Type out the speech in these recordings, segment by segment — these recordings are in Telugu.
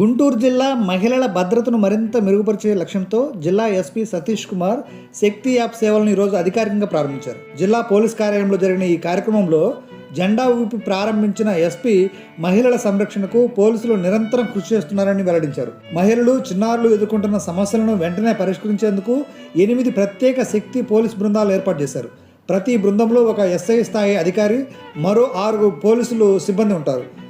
గుంటూరు జిల్లా మహిళల భద్రతను మరింత మెరుగుపరిచే లక్ష్యంతో జిల్లా ఎస్పీ సతీష్ కుమార్ శక్తి యాప్ సేవలను ఈరోజు అధికారికంగా ప్రారంభించారు. జిల్లా పోలీస్ కార్యాలయంలో జరిగిన ఈ కార్యక్రమంలో జెండా ఊపి ప్రారంభించిన ఎస్పీ మహిళల సంరక్షణకు పోలీసులు నిరంతరం కృషి చేస్తున్నారని వెల్లడించారు. మహిళలు చిన్నారులు ఎదుర్కొంటున్న సమస్యలను వెంటనే పరిష్కరించేందుకు ఎనిమిది ప్రత్యేక శక్తి పోలీస్ బృందాలు ఏర్పాటు చేశారు. ప్రతి బృందంలో ఒక ఎస్ఐ స్థాయి అధికారి మరో ఆరు పోలీసులు సిబ్బంది ఉంటారు.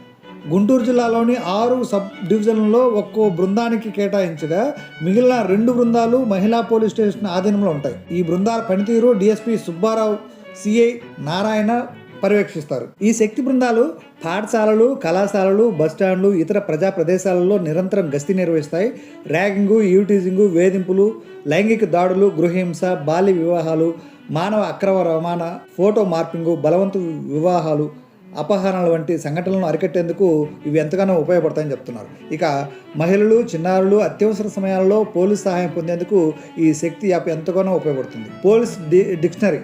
గుంటూరు జిల్లాలోని ఆరు సబ్ డివిజన్లలో ఒక్కో బృందానికి కేటాయించగా మిగిలిన రెండు బృందాలు మహిళా పోలీస్ స్టేషన్ ఆధీనంలో ఉంటాయి. ఈ బృందాల పనితీరు డిఎస్పీ సుబ్బారావు సిఐ నారాయణ పర్యవేక్షిస్తారు. ఈ శక్తి బృందాలు పాఠశాలలు కళాశాలలు బస్టాండ్లు ఇతర ప్రజా ప్రదేశాలలో నిరంతరం గస్తీ నిర్వహిస్తాయి. ర్యాగింగు యూటీజింగు వేధింపులు లైంగిక దాడులు గృహహింస బాల్య వివాహాలు మానవ అక్రమ రవాణా ఫోటో మార్పింగు బలవంతు వివాహాలు అపహరణల వంటి సంఘటనలను అరికట్టేందుకు ఇవి ఎంతగానో ఉపయోగపడతాయని చెప్తున్నారు. ఇక మహిళలు చిన్నారులు అత్యవసర సమయాల్లో పోలీస్ సహాయం పొందేందుకు ఈ శక్తి యాప్ ఎంతగానో ఉపయోగపడుతుంది. Police D dictionary.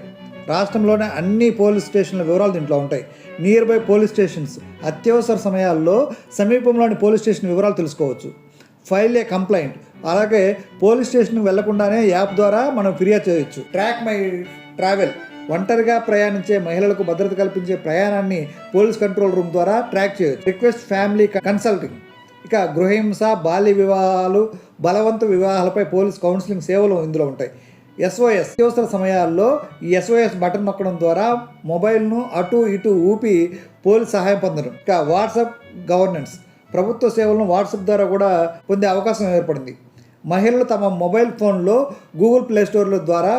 రాష్ట్రంలోనే అన్ని పోలీస్ స్టేషన్ల వివరాలు దీంట్లో ఉంటాయి. Near by police stations. అత్యవసర సమయాల్లో సమీపంలోని పోలీస్ స్టేషన్ వివరాలు తెలుసుకోవచ్చు. File a complaint. అలాగే పోలీస్ స్టేషన్కి వెళ్ళకుండానే యాప్ ద్వారా మనం ఫిర్యాదు చేయొచ్చు. Track my travel. ఒంటరిగా ప్రయాణించే మహిళలకు భద్రత కల్పించే ప్రయాణాన్ని పోలీస్ కంట్రోల్ రూమ్ ద్వారా ట్రాక్ చేయొచ్చు. Request family consulting. ఇక గృహహింస బాల్య వివాహాలు బలవంత వివాహాలపై పోలీస్ కౌన్సిలింగ్ సేవలు ఇందులో ఉంటాయి. ఎస్ఓఎస్ అత్యవసర సమయాల్లో ఈ ఎస్ఓఎస్ బటన్ నొక్కడం ద్వారా మొబైల్ను అటు ఇటు ఊపి పోలీస్ సహాయం పొందడం. ఇక వాట్సాప్ గవర్నెన్స్. ప్రభుత్వ సేవలను వాట్సాప్ ద్వారా కూడా పొందే అవకాశం ఏర్పడింది. మహిళలు తమ మొబైల్ ఫోన్లో గూగుల్ ప్లే స్టోర్ల ద్వారా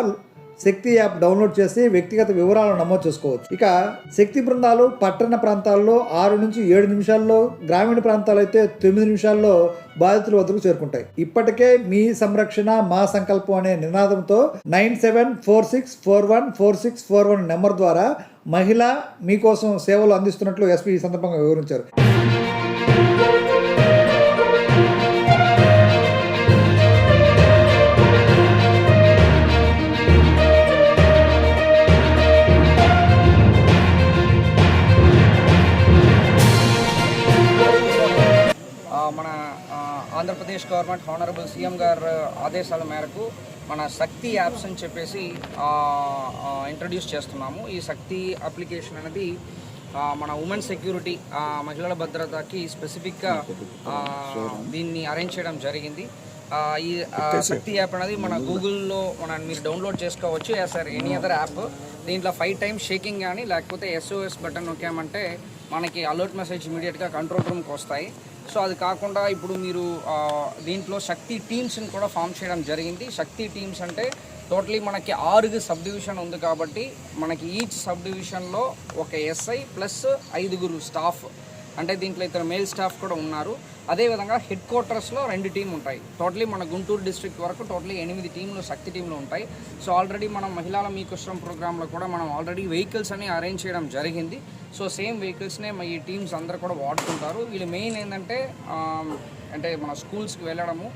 శక్తి యాప్ డౌన్లోడ్ చేసి వ్యక్తిగత వివరాలను నమోదు చేసుకోవచ్చు. ఇక శక్తి బృందాలు పట్టణ ప్రాంతాల్లో ఆరు నుంచి ఏడు నిమిషాల్లో గ్రామీణ ప్రాంతాలు అయితే తొమ్మిది నిమిషాల్లో బాధితుల వద్దకు చేరుకుంటాయి. ఇప్పటికే మీ సంరక్షణ మా సంకల్పం అనే నినాదంతో nine seven four six four one four six four one number ద్వారా మహిళ మీకోసం సేవలు అందిస్తున్నట్లు ఎస్పీ ఈ సందర్భంగా వివరించారు. ఆంధ్రప్రదేశ్ గవర్నమెంట్ హానరబుల్ సీఎం గారు ఆదేశాల మేరకు మన శక్తి యాప్స్ అని చెప్పేసి ఇంట్రడ్యూస్ చేస్తున్నాము. ఈ శక్తి అప్లికేషన్ అనేది మన ఉమెన్ సెక్యూరిటీ మహిళల భద్రతకి స్పెసిఫిక్గా దీన్ని అరేంజ్ చేయడం జరిగింది. ఈ శక్తి యాప్ అనేది మన గూగుల్లో మన మీరు డౌన్లోడ్ చేసుకోవచ్చు సార్ ఎనీ అదర్ యాప్ దీంట్లో ఫైవ్ టైమ్స్ షేకింగ్ కానీ లేకపోతే ఎస్ఓఎస్ బటన్ నొక్కామంటే మనకి అలర్ట్ మెసేజ్ ఇమీడియట్గా కంట్రోల్ రూమ్కి వస్తాయి. సో అది కాకుండా ఇప్పుడు మీరు దీంట్లో శక్తి టీమ్స్ని కూడా ఫామ్ చేయడం జరిగింది. శక్తి టీమ్స్ అంటే టోటలీ మనకి ఆరుగు సబ్ డివిజన్ ఉంది కాబట్టి మనకి ఈచ్ సబ్ డివిజన్లో ఒక ఎస్ఐ ప్లస్ ఐదుగురు స్టాఫ్ అంటే దీంట్లో ఇతర మేల్ స్టాఫ్ కూడా ఉన్నారు. అదేవిధంగా హెడ్ క్వార్టర్స్లో రెండు టీం ఉంటాయి. టోటలీ మన గుంటూరు డిస్ట్రిక్ట్ వరకు టోటలీ ఎనిమిది టీంలు శక్తి టీంలు ఉంటాయి. సో ఆల్రెడీ మనం మహిళల మీకోసం ప్రోగ్రాంలో కూడా మనం ఆల్రెడీ వెహికల్స్ అని అరేంజ్ చేయడం జరిగింది. సో సేమ్ వెహికల్స్నే ఈ టీమ్స్ అందరు కూడా వాడుకుంటారు వీళ్ళు మెయిన్ ఏంటంటే అంటే మన స్కూల్స్కి వెళ్ళడము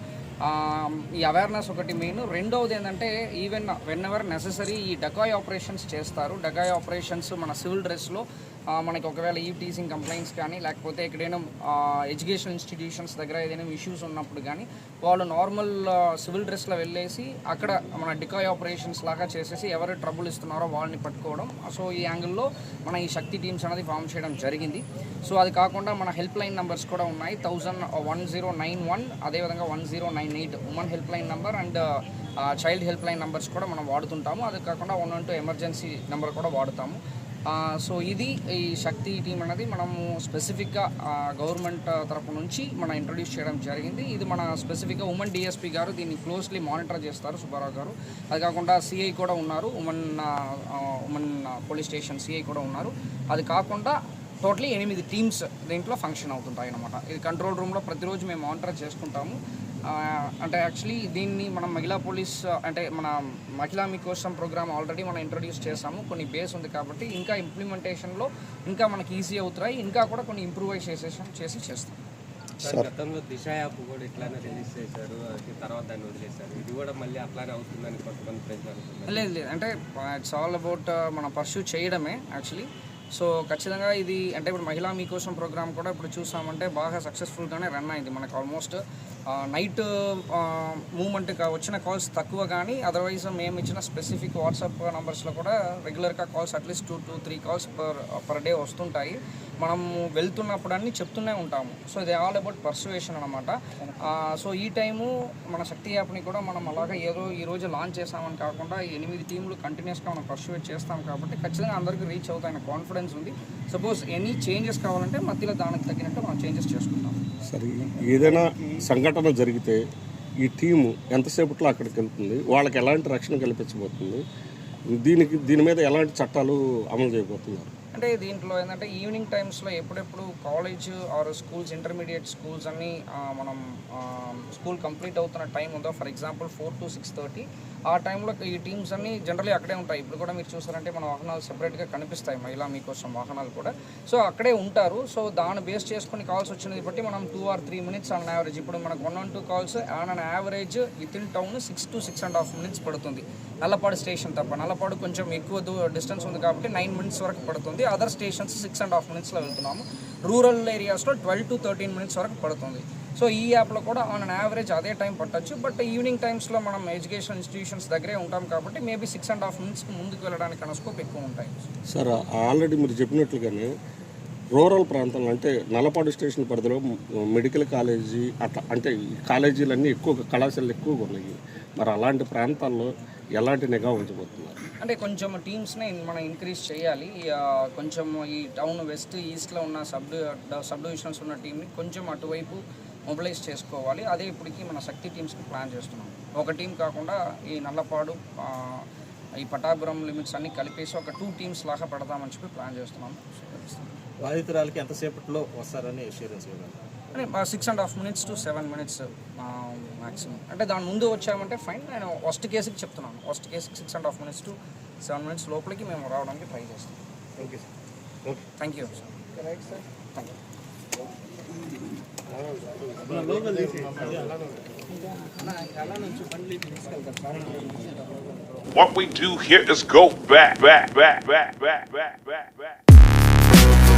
ఈ అవేర్నెస్ ఒకటి మెయిన్ రెండవది ఏంటంటే ఈవెన్ వెన్ ఎవర్ నెససరీ ఈ డకాయ్ ఆపరేషన్స్ చేస్తారు. డకాయ్ ఆపరేషన్స్ మన సివిల్ డ్రెస్లో మనకి ఒకవేళ ఈ టీసింగ్ కంప్లైంట్స్ కానీ లేకపోతే ఎక్కడైనా ఎడ్యుకేషన్ ఇన్స్టిట్యూషన్స్ దగ్గర ఏదైనా ఇష్యూస్ ఉన్నప్పుడు కానీ వాళ్ళు నార్మల్ సివిల్ డ్రెస్లో వెళ్ళేసి అక్కడ మన డికాయ్ ఆపరేషన్స్ లాగా చేసేసి ఎవరు ట్రబుల్ ఇస్తున్నారో వాళ్ళని పట్టుకోవడం. సో ఈ యాంగిల్లో మన ఈ శక్తి టీమ్స్ అనేది ఫామ్ చేయడం జరిగింది. సో అది కాకుండా మన హెల్ప్ లైన్ నెంబర్స్ కూడా ఉన్నాయి. Thousand one zero nine one అదేవిధంగా one zero nine eight women help line number and child help line numbers కూడా మనం వాడుతుంటాము. అది కాకుండా one one two emergency number కూడా వాడుతాము. సో ఇది ఈ శక్తి టీం అనేది మనము స్పెసిఫిక్గా గవర్నమెంట్ తరపు నుంచి మనం ఇంట్రడ్యూస్ చేయడం జరిగింది. ఇది మన స్పెసిఫిక్గా ఉమెన్ డిఎస్పీ గారు దీన్ని క్లోజ్లీ మానిటర్ చేస్తారు సుబ్బారావు గారు. అది కాకుండా సిఐ కూడా ఉన్నారు women women police station CI కూడా ఉన్నారు. అది కాకుండా టోటలీ ఎనిమిది టీమ్స్ దీంట్లో ఫంక్షన్ అవుతుంటాయి అన్నమాట. ఇది కంట్రోల్ రూమ్లో ప్రతిరోజు మేము మానిటర్ చేసుకుంటాము అంటే యాక్చువల్లీ దీన్ని మనం మహిళా పోలీస్ అంటే మన మహిళా మీకోసం ప్రోగ్రామ్ ఆల్రెడీ మనం ఇంట్రడ్యూస్ చేసాము. కొన్ని బేస్ ఉంది కాబట్టి ఇంకా ఇంప్లిమెంటేషన్లో ఇంకా మనకి ఈజీ అవుతాయి. ఇంకా కూడా కొన్ని ఇంప్రూవైజేషన్ చేసి చేస్తాం. గతంలో దిశ యాప్ కూడా ఇట్లానే రిలీజ్ చేశారు. అది తర్వాత దాన్ని వదిలేశారు. ఇది కూడా మళ్ళీ అట్లానే అవుతుందని కొంతమంది ప్రజలు అనుకుంటున్నారు. లేదు లేదు. అంటే ఇట్స్ ఆల్ అబౌట్ మనం పర్సూ చేయడమే యాక్చువల్లీ సో ఖచ్చితంగా ఇది అంటే ఇప్పుడు మహిళా మీకోసం ప్రోగ్రామ్ కూడా ఇప్పుడు చూసామంటే బాగా సక్సెస్ఫుల్గానే రన్ అయింది. మనకు ఆల్మోస్ట్ నైట్ మూమెంట్ వచ్చిన కాల్స్ తక్కువ కానీ అదర్వైజ్ మేము ఇచ్చిన స్పెసిఫిక్ వాట్సాప్ నంబర్స్లో కూడా రెగ్యులర్గా calls at least two two three calls per per day వస్తుంటాయి. మనం వెళ్తున్నప్పుడు అన్ని చెప్తూనే ఉంటాము. సో ఇది ఆల్ అబౌట్ పర్సువేషన్ అనమాట సో ఈ టైము మన శక్తి యాప్ని కూడా మనం అలాగా ఏదో ఈ రోజు లాంచ్ చేసామని కాకుండా ఎనిమిది టీంలు కంటిన్యూస్గా మనం పర్సువేట్ చేస్తాం కాబట్టి ఖచ్చితంగా అందరికీ రీచ్ అవుతాయని కాన్ఫిడెన్స్ ఉంది. సపోజ్ ఎనీ చేంజెస్ కావాలంటే మధ్యలో దానికి తగ్గినట్టు మనం చేంజెస్ చేసుకుంటాం. సరే ఏదైనా సంఘటన జరిగితే ఈ టీము ఎంతసేపట్లో అక్కడికి వెళ్తుంది? వాళ్ళకి ఎలాంటి రక్షణ కల్పించబోతుంది? దీనికి దీని మీద ఎలాంటి చట్టాలు అమలు చేయబోతున్నారు? అంటే దీంట్లో ఏంటంటే ఈవినింగ్ టైమ్స్లో ఎప్పుడెప్పుడు college or schools intermediate schools అన్ని మనం స్కూల్ కంప్లీట్ అవుతున్న టైం ఉందో for example four to six thirty ఆ టైంలో ఈ టీమ్స్ అన్ని జనరలీ అక్కడే ఉంటాయి. ఇప్పుడు కూడా మీరు చూసారంటే మన వాహనాలు సెపరేట్గా కనిపిస్తాయి మహిళా మీకోసం వాహనాలు కూడా. సో అక్కడే ఉంటారు. సో దాన్ని బేస్ చేసుకుని కాల్స్ వచ్చినది బట్టి మనం two or three minutes on average ఇప్పుడు మనకు one on two calls on an average with in town six to six and half minutes పడుతుంది. నల్లపాడు స్టేషన్ తప్ప. నల్లపాడు కొంచెం ఎక్కువ డిస్టెన్స్ ఉంది కాబట్టి నైన్ మినిట్స్ వరకు పడుతుంది. Other stations six and half మినిట్స్లో వెళ్తున్నాము. రూరల్ ఏరియాస్లో ట్వెల్వ్ టు థర్టీన్ మినిట్స్ వరకు పడుతుంది. సో ఈ యాప్లో కూడా ఆన్ అన్ యావరేజ్ అదే టైం పట్టొచ్చు. బట్ ఈవినింగ్ టైమ్స్లో మనం ఎడ్యుకేషన్ ఇన్స్టిట్యూషన్స్ దగ్గరే ఉంటాం కాబట్టి మేబీ సిక్స్ అండ్ హాఫ్ మినిట్స్కి ముందుకు వెళ్ళడానికి అన్న స్కోప్ ఎక్కువ ఉంటాయి. సార్ ఆల్రెడీ మీరు చెప్పినట్లుగానే రూరల్ ప్రాంతంలో అంటే నల్లపాడు స్టేషన్ పరిధిలో మెడికల్ కాలేజీ అట్లా అంటే ఈ కాలేజీలన్నీ ఎక్కువ కళాశాలలు ఎక్కువగా ఉన్నాయి. మరి అలాంటి ప్రాంతాల్లో ఎలాంటి నిఘా ఉంచబోతున్నారు? అంటే కొంచెం టీమ్స్ని మనం ఇంక్రీజ్ చేయాలి. కొంచెం ఈ టౌన్ వెస్ట్ ఈస్ట్లో ఉన్న సబ్ సబ్ డివిజన్స్ ఉన్న టీంని కొంచెం అటువైపు మొబిలైజ్ చేసుకోవాలి. అదే ఇప్పటికి మన శక్తి టీమ్స్కి ప్లాన్ చేస్తున్నాం. ఒక టీం కాకుండా ఈ నల్లపాడు ఈ పటాపురం లిమిట్స్ అన్ని కలిపేసి ఒక టూ టీమ్స్ లాగా పెడదామని చెప్పి ప్లాన్ చేస్తున్నాం. బాధితురాలకి ఎంతసేపట్లో వస్తారని అష్యూరెన్స్ ఇవ్వాలి అంటే six and half minutes to seven minutes maximum అంటే దాని ముందు వచ్చామంటే ఫైన్ నేను ఫస్ట్ కేసుకి చెప్తున్నాను. ఫస్ట్ కేసుకి six and half minutes to seven minutes లోపలికి మేము రావడానికి ట్రై చేస్తాం. Okay sir okay thank you sir thank you What we do here is go back, back, back, back, back, back, back, back.